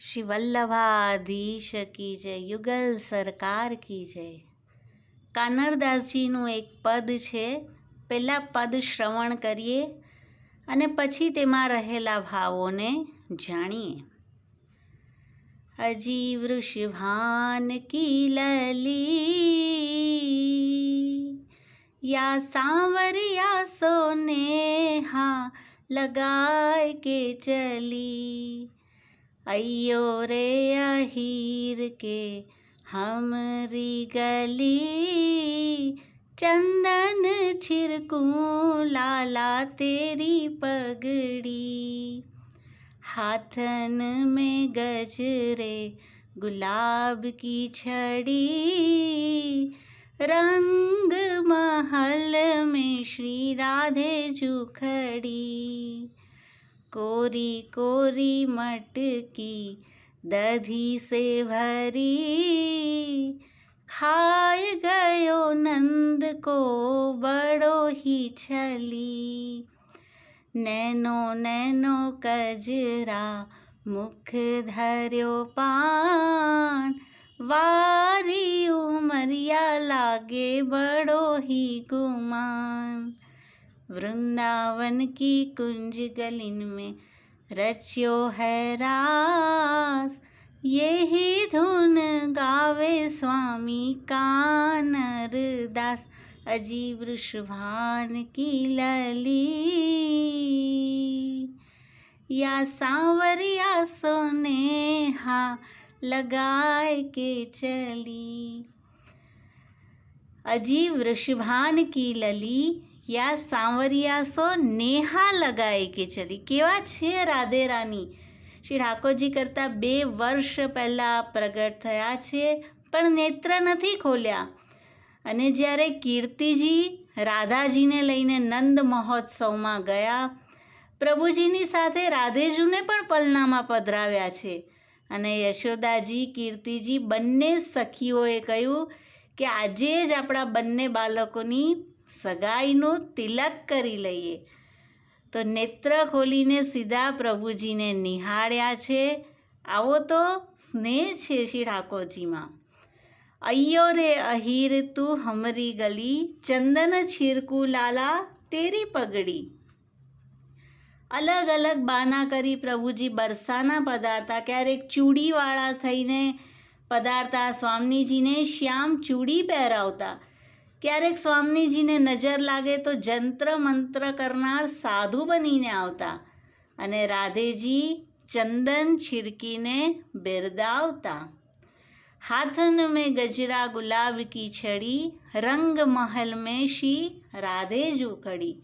શ્રી વલ્લભાધીશ કી જય, યુગલ સરકાર કી જય. કાનરદાસજીનું એક પદ છે. પહેલાં પદ શ્રવણ કરીએ અને પછી તેમાં રહેલા ભાવોને જાણીએ. અજી વૃષભાન કી લલી, યા સાંવરિયા સોનેહા લગાય કે ચલી. अयो रे अहीर के हमरी गली चंदन छिरकू लाला तेरी पगड़ी हाथन में गजरे गुलाब की छड़ी रंग महल में श्री राधे जुखड़ी કોરી કોરી મટકી દધી સે ભરી ખાય ગયો નંદ કો બડો હી છલી નૈનો નૈનો કજરા મુખ ધર્યો પાન વારી ઉમરિયા લાગે બડો હી ગુમાન वृंदावन की कुंज गलिन में रचियो है रास। यही धुन गावे स्वामी कानर दास। अजी वृषभान की लली। या सांवरिया सोने हा लगाए के चली। अजी वृषभान की લલી યા સાંવરિયાસો નેહા લગાએ કે ચલી? કેવા છે રાધે રાની? શ્રી ઠાકોરજી કરતાં બે વર્ષ પહેલાં પ્રગટ થયા છે, પણ નેત્ર નથી ખોલ્યા. અને જ્યારે કીર્તિજી રાધાજીને લઈને નંદ મહોત્સવમાં ગયા, પ્રભુજીની સાથે રાધેજુને પણ પલનામાં પધરાવ્યા છે. અને યશોદાજી, કીર્તિજી બંને સખીઓએ કહ્યું કે આજે જ આપણા બંને બાળકોની સગાઈનું તિલક કરી લઈએ. તો નેત્ર ખોલીને સીધા પ્રભુજીને નિહાળ્યા છે. આવો તો સ્નેહ છે શ્રી ઠાકોરજીમાં. અయ్યો રે અહીર, તું હમરી ગલી, ચંદન છીરકુ લાલા તેરી પગડી. અલગ અલગ બાના કરી પ્રભુજી બરસાના પધારતા. ક્યારેક ચૂડીવાળા થઈને પધારતા. સ્વામીજીને શ્યામ ચૂડી પહેરાવતા. ક્યારેક સ્વામીજીને નજર લાગે તો જંત્ર મંત્ર કરનાર સાધુ બનીને આવતા અને રાધેજી ચંદન છિરકીને બિરદાવતા હાથન મેં ગજરા ગુલાબ કી છડી, રંગ મહલ મેં શી રાધે ઉખડી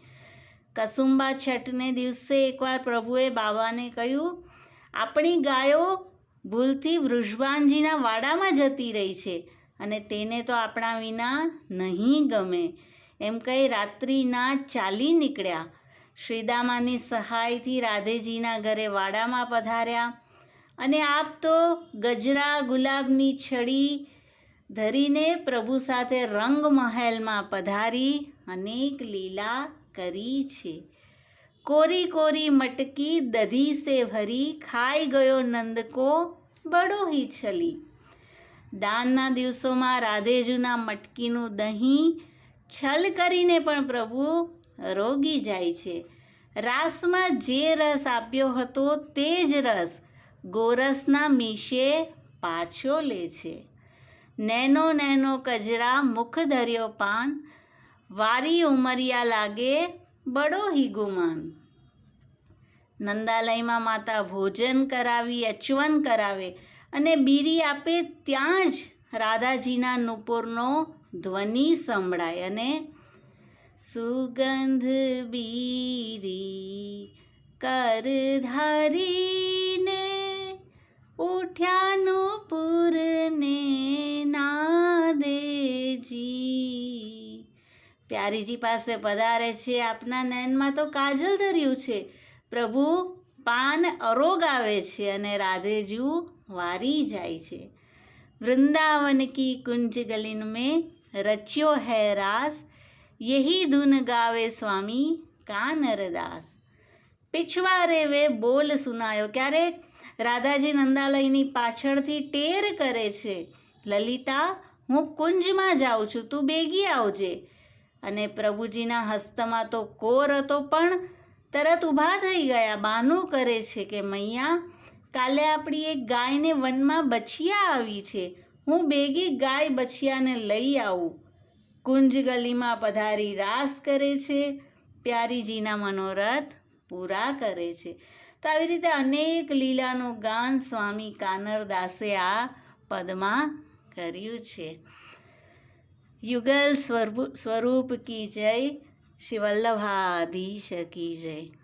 કસુંબા છઠને દિવસે એકવાર પ્રભુએ બાબાને કહ્યું, આપણી ગાયો ભૂલથી વૃષભાનજીના વાડામાં જતી રહી છે. અને તેને તો આપણા વિના નહીં ગમે. એમ કહી રાત્રિના ચાલી નીકળ્યા. શ્રીદામાની સહાયથી રાધેજીના ઘરે વાડામાં પધાર્યા. અને આપ તો ગજરા ગુલાબની છડી ધરીને પ્રભુ સાથે રંગ મહેલમાં પધારી અનેક લીલા કરી છે. કોરી કોરી મટકી દધી સે ભરી ખાઈ ગયો નંદકો બડો હી છલી. દાનના દિવસોમાં રાધેજુના મટકીનું દહીં છલ કરીને પણ પ્રભુ રોગી જાય છે. રાસમાં જે રસ આપ્યો હતો તે જ રસ ગોરસના મીશે પાછો લે છે. નેનો નેનો કજરા મુખ ધર્યો પાન, વારી ઉમરિયા લાગે બડો હિગુમાન નંદાલયમાં માતા ભોજન કરાવી, અચવન કરાવે અને બીરી આપે ત્યાં જ રાધાજીના નુપુરનો ધ્વનિ સંભળાય અને સુગંધ બીરી કર ધારીને ઉઠ્યા નુપુરને નાદેજી પ્યારીજી પાસે પધારે છે. આપના નયનમાં તો કાજલ ધર્યું છે. પ્રભુ પાન અરોગ આવે છે અને રાધેજુ વારી જાય છે. વૃંદાવન કી કુંજ ગલિન મેં રચ્યો હૈ રાસ, યહી ધૂન ગાવે સ્વામી કાનરદાસ. પિછવારે વે બોલ સુનાયો. ક્યારેક રાધાજી નંદાલયની પાછળથી ટેર કરે છે. લલિતા, હું કુંજમાં જાઉં છું, તું બેગી આવજે. અને પ્રભુજીના હસ્તમાં તો કોર હતો પણ તરત ઊભા થઈ ગયા. બાનું કરે છે કે મૈયા કાલે આપણી એક ગાયને વનમાં બછિયા આવી છે. હું બેગી ગાય બછિયાને લઈ આવું. કુંજ ગલીમાં પધારી રાસ કરે છે. પ્યારીજીના મનોરથ પૂરા કરે છે. તો આવી રીતે અનેક લીલાનું ગાન સ્વામી કાનરદાસે આ પદમાં કર્યું છે. યુગલ સ્વરૂપ સ્વરૂપ કી જય શિવલ્લભાધીશ કી જય.